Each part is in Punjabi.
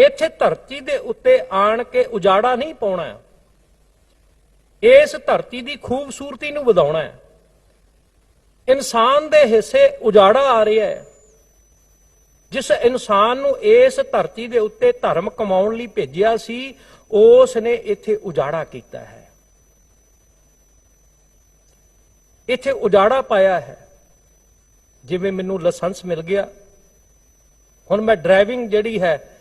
ਇੱਥੇ ਧਰਤੀ ਦੇ ਉੱਤੇ ਆਣ ਕੇ ਉਜਾੜਾ ਨਹੀਂ ਪਾਉਣਾ ਇਸ ਧਰਤੀ ਦੀ ਖੂਬਸੂਰਤੀ ਨੂੰ ਵਧਾਉਣਾ ਹੈ। ਇਨਸਾਨ ਦੇ ਹਿੱਸੇ ਉਜਾੜਾ ਆ ਰਿਹਾ ਹੈ। ਜਿਸ ਇਨਸਾਨ ਨੂੰ ਇਸ ਧਰਤੀ ਦੇ ਉੱਤੇ ਧਰਮ ਕਮਾਉਣ ਲਈ ਭੇਜਿਆ ਸੀ ਉਸ ਨੇ ਇੱਥੇ ਉਜਾੜਾ ਕੀਤਾ ਹੈ। ਇੱਥੇ ਉਜਾੜਾ ਪਾਇਆ ਹੈ। ਜਿਵੇਂ ਮੈਨੂੰ ਲਾਇਸੈਂਸ ਮਿਲ ਗਿਆ। ਹੁਣ ਮੈਂ ਡਰਾਈਵਿੰਗ ਜਿਹੜੀ ਹੈ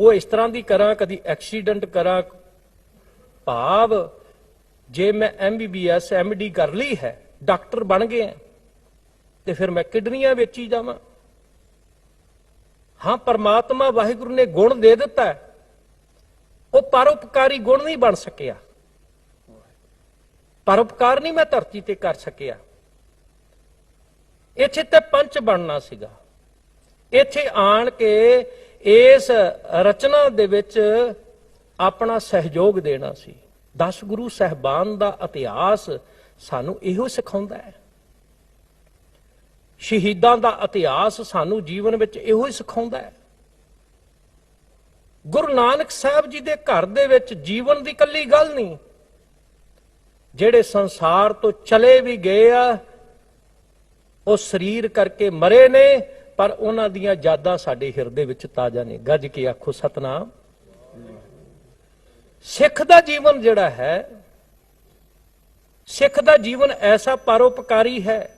ਉਹ ਇਸ ਤਰ੍ਹਾਂ ਦੀ ਕਰਾਂ, ਕਦੀ ਐਕਸੀਡੈਂਟ ਕਰਾਂ, ਭਾਵ ਜੇ ਮੈਂ ਐਮਬੀਬੀਐਸ ਐਮਡੀ ਕਰ ਲਈ ਹੈ, ਡਾਕਟਰ ਬਣ ਗਏ ਤੇ ਫਿਰ ਮੈਂ ਕਿਡਨੀਆਂ ਵੇਚੀ ਜਾਵਾਂ। ਹਾਂ, ਪਰਮਾਤਮਾ ਵਾਹਿਗੁਰੂ ਨੇ ਗੁਣ ਦੇ ਦਿੱਤਾ ਉਹ ਪਰਉਪਕਾਰੀ ਗੁਣ ਨਹੀਂ ਬਣ ਸਕਿਆ। ਪਰਉਪਕਾਰ ਨਹੀਂ ਮੈਂ ਧਰਤੀ ਤੇ ਕਰ ਸਕਿਆ। ਇੱਥੇ ਤੇ ਪੰਚ ਬਣਨਾ ਸੀਗਾ। ਇੱਥੇ ਆਣ ਕੇ ਇਸ ਰਚਨਾ ਦੇ ਵਿੱਚ ਆਪਣਾ ਸਹਿਯੋਗ ਦੇਣਾ ਸੀ। 10 ਗੁਰੂ ਸਹਿਬਾਨ ਦਾ ਇਤਿਹਾਸ ਸਾਨੂੰ ਇਹੋ ਸਿਖਾਉਂਦਾ ਹੈ। ਸ਼ਹੀਦਾਂ ਦਾ ਇਤਿਹਾਸ ਸਾਨੂੰ ਜੀਵਨ ਵਿੱਚ ਇਹੋ ਹੀ ਸਿਖਾਉਂਦਾ ਹੈ। ਗੁਰੂ ਨਾਨਕ ਸਾਹਿਬ ਜੀ ਦੇ ਘਰ ਦੇ ਵਿੱਚ ਜੀਵਨ ਦੀ ਕੱਲੀ ਗੱਲ ਨਹੀਂ। ਜਿਹੜੇ ਸੰਸਾਰ ਤੋਂ ਚਲੇ ਵੀ ਗਏ ਆ, ਉਹ ਸਰੀਰ ਕਰਕੇ ਮਰੇ ਨੇ ਪਰ ਉਹਨਾਂ ਦੀਆਂ ਯਾਦਾਂ ਸਾਡੇ ਹਿਰਦੇ ਵਿੱਚ ਤਾਜ਼ਾ ਨੇ ਗੱਜ ਕੇ ਆਖੋ ਸਤਨਾਮ। ਸਿੱਖ ਦਾ ਜੀਵਨ ਜਿਹੜਾ ਹੈ ਸਿੱਖ ਦਾ ਜੀਵਨ ਐਸਾ ਪਰਉਪਕਾਰੀ ਹੈ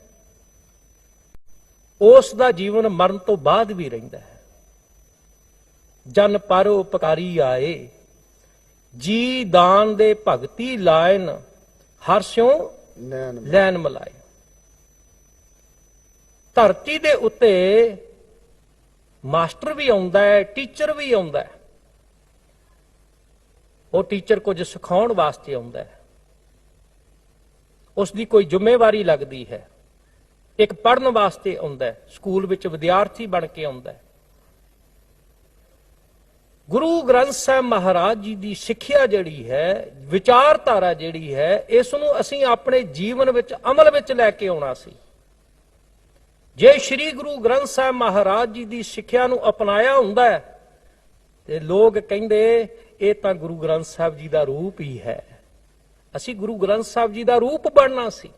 ਉਸ ਦਾ ਜੀਵਨ ਮਰਨ ਤੋਂ ਬਾਅਦ ਵੀ ਰਹਿੰਦਾ ਹੈ। ਜਨ ਪਰਉਪਕਾਰੀ ਆਏ ਜੀ ਦਾਨ ਦੇ ਭਗਤੀ ਲਾਇਨ ਹਰ ਸਿਉ ਲੈਣ ਮਲਾਏ। ਧਰਤੀ ਦੇ ਉੱਤੇ ਮਾਸਟਰ ਵੀ ਆਉਂਦਾ ਹੈ, ਟੀਚਰ ਵੀ ਆਉਂਦਾ ਹੈ। ਉਹ ਟੀਚਰ ਕੁਝ ਸਿਖਾਉਣ ਵਾਸਤੇ ਆਉਂਦਾ ਹੈ। ਉਸ ਦੀ ਕੋਈ ਜ਼ਿੰਮੇਵਾਰੀ ਲੱਗਦੀ ਹੈ। ਇੱਕ ਪੜਨ ਵਾਸਤੇ ਆਉਂਦਾ ਹੈ। ਸਕੂਲ ਵਿੱਚ ਵਿਦਿਆਰਥੀ ਬਣ ਕੇ ਆਉਂਦਾ ਹੈ। ਗੁਰੂ ਗ੍ਰੰਥ ਸਾਹਿਬ ਮਹਾਰਾਜ ਜੀ ਦੀ ਸਿੱਖਿਆ ਜਿਹੜੀ ਹੈ, ਵਿਚਾਰਧਾਰਾ ਜਿਹੜੀ ਹੈ, ਇਸ ਨੂੰ ਅਸੀਂ ਆਪਣੇ ਜੀਵਨ ਵਿੱਚ ਅਮਲ ਵਿੱਚ ਲੈ ਕੇ ਆਉਣਾ ਸੀ। ਜੇ ਸ੍ਰੀ ਗੁਰੂ ਗ੍ਰੰਥ ਸਾਹਿਬ ਮਹਾਰਾਜ ਜੀ ਦੀ ਸਿੱਖਿਆ ਨੂੰ ਅਪਣਾਇਆ ਹੁੰਦਾ ਹੈ, ਤੇ ਲੋਕ ਕਹਿੰਦੇ ਇਹ ਤਾਂ ਗੁਰੂ ਗ੍ਰੰਥ ਸਾਹਿਬ ਜੀ ਦਾ ਰੂਪ ਹੀ ਹੈ। ਅਸੀਂ ਗੁਰੂ ਗ੍ਰੰਥ ਸਾਹਿਬ ਜੀ ਦਾ ਰੂਪ ਬਣਨਾ ਸੀ।